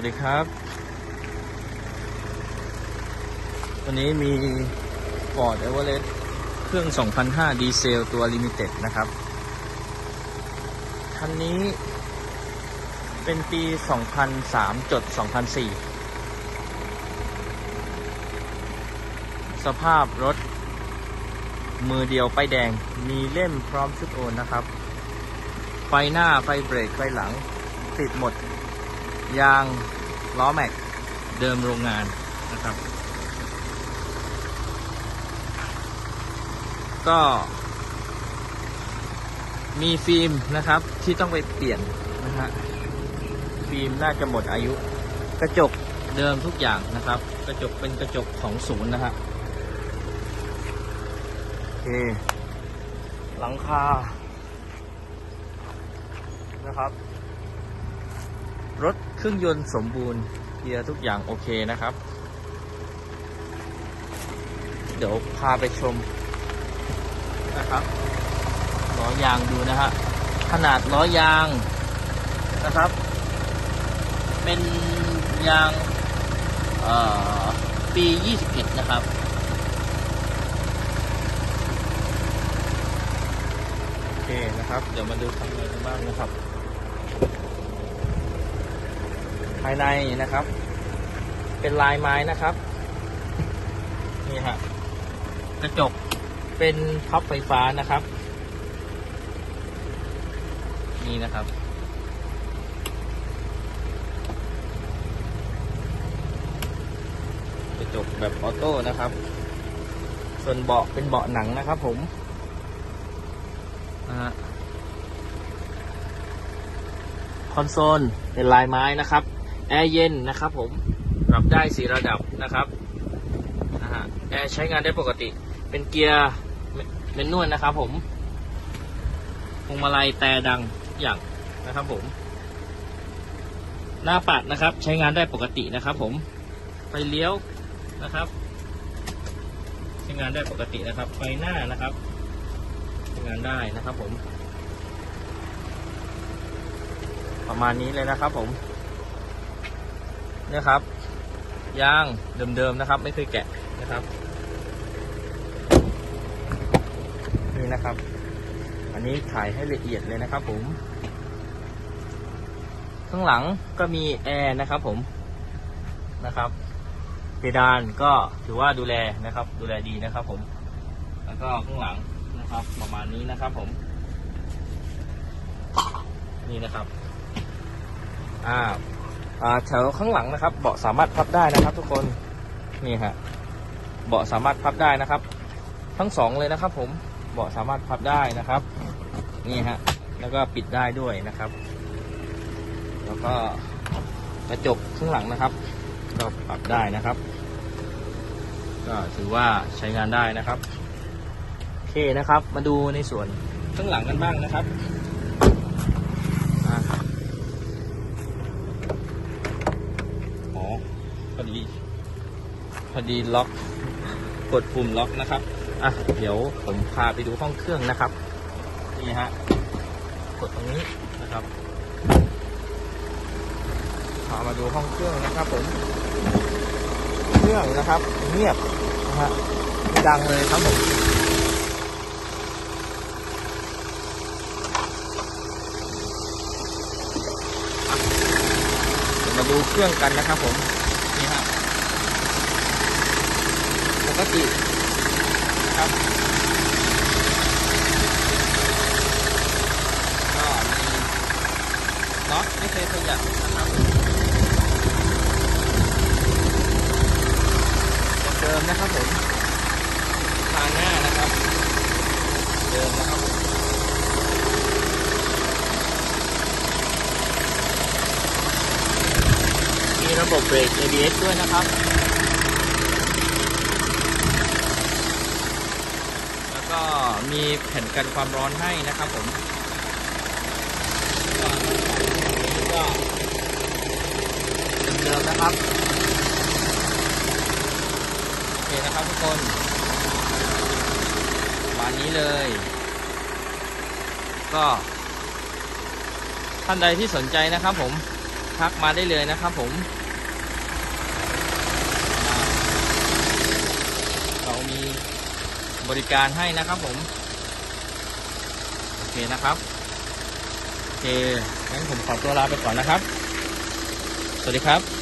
วัสดีครับ วันนี้มี Ford Everest เครื่อง 2005 ดีเซลตัว Limited นะครับ คันนี้เป็นปี 2003จด2004 สภาพรถ มือเดียวไปแดง มีเล่มพร้อมชุดโอนนะครับ ไฟหน้าไฟเบรกไฟหลัง ติดหมด ยางล้อแม็ก เดิมโรงงานนะครับ ก็ มีฟิล์มนะครับที่ต้องไปเปลี่ยนนะฮะฟิล์มน่าจะหมดอายุ กระจกเดิมทุกอย่างนะครับ กระจกเป็นกระจกของศูนย์นะฮะโอเคหลังคานะครับ รถเครื่องยนต์สมบูรณ์เกียร์ทุกอย่างโอเคนะครับ เดี๋ยวพาไปชมนะครับล้อยางดูนะฮะขนาดล้อยางนะครับ เป็นยางเอ่อปี 21 นะครับ โอเคนะครับ เดี๋ยวมาดูข้างในกันบ้างนะครับ ภายในนะครับ เป็นลายไม้นะครับ นี่ฮะกระจกเป็นพับไฟฟ้านะครับ นี่นะครับ กระจกแบบออโต้นะครับ ส่วนเบาะเป็นเบาะหนังนะครับผมนะฮะคอนโซลเป็นลายไม้นะครับ แอร์เย็นนะครับผมปรับได้สีระดับนะครับนะฮะแอร์ใช้งานได้ปกติ เป็นเกียร์เมนนวลนะครับผมพวงมาลัยแต่ดังอย่างนะครับผม หน้าปัดนะครับ ใช้งานได้ปกตินะครับ ผมไฟเลี้ยวนะครับ ใช้งานได้ปกตินะครับ ไฟหน้านะครับ ใช้งานได้นะครับผม ประมาณนี้เลยนะครับผม นี่ยครับยางเดิมๆนะครับ ไม่เคยแกะนะครับ นี่นะครับ อันนี้ถ่ายให้ละเอียดเลยนะครับ ผม ข้างหลังก็มีแอร์นะครับ ผมนะครับเพดานก็ถือว่าดูแลนะครับ ดูแลดีนะครับ ผม แล้วก็ข้างหลังนะครับ ประมาณนี้นะครับ ผม นี่นะครับ อ่าอ่า แถวข้างหลังนะครับ เบาะสามารถพับได้นะครับ ทุกคนนี่ฮะเบาะสามารถพับได้นะครับ ทั้งสองเลยนะครับ ผมเบาะสามารถพับได้นะครับ นี่ฮะแล้วก็ปิดได้ด้วยนะครับ แล้วก็กระจกข้างหลังนะครับ ก็ปรับได้นะครับ ก็ถือว่าใช้งานได้นะครับโอเคนะครับ มาดูในส่วนข้างหลังกันบ้างนะครับอ่า อ๋อพอดี พ อดีล็อกกดปุ่มล็อกนะครับอะเดี๋ยวผมพาไปดูห้องเครื่องนะครับนี่ฮะกดตรงนี้นะครับพามาดูห้องเครื่องนะครับผมเครื่องนะครับเงียบนะฮะไม่ดังเลยครับผมมาดูเครื่องกันนะครับผม นี่ฮะ ป กติครับก็มีน็อตไม่เคยขยับนะครับเดิมนะครับผมทางหน้านะครับ เดิมนะครับมีระบบเบรก ABS ด้วยนะครับ แล้วก็ มีแผ่นกันความร้อนให้นะครับผมก็เดิมนะครับโอเคนะครับทุกคนประมานี้เลย ก็ท่านใดที่สนใจนะครับผมทักมาได้เลยนะครับผม เรามี บริการให้นะครับผมโอเคนะครับโอเคงั้นผมขอตัวลาไปก่อนนะครับ สวัสดีครับ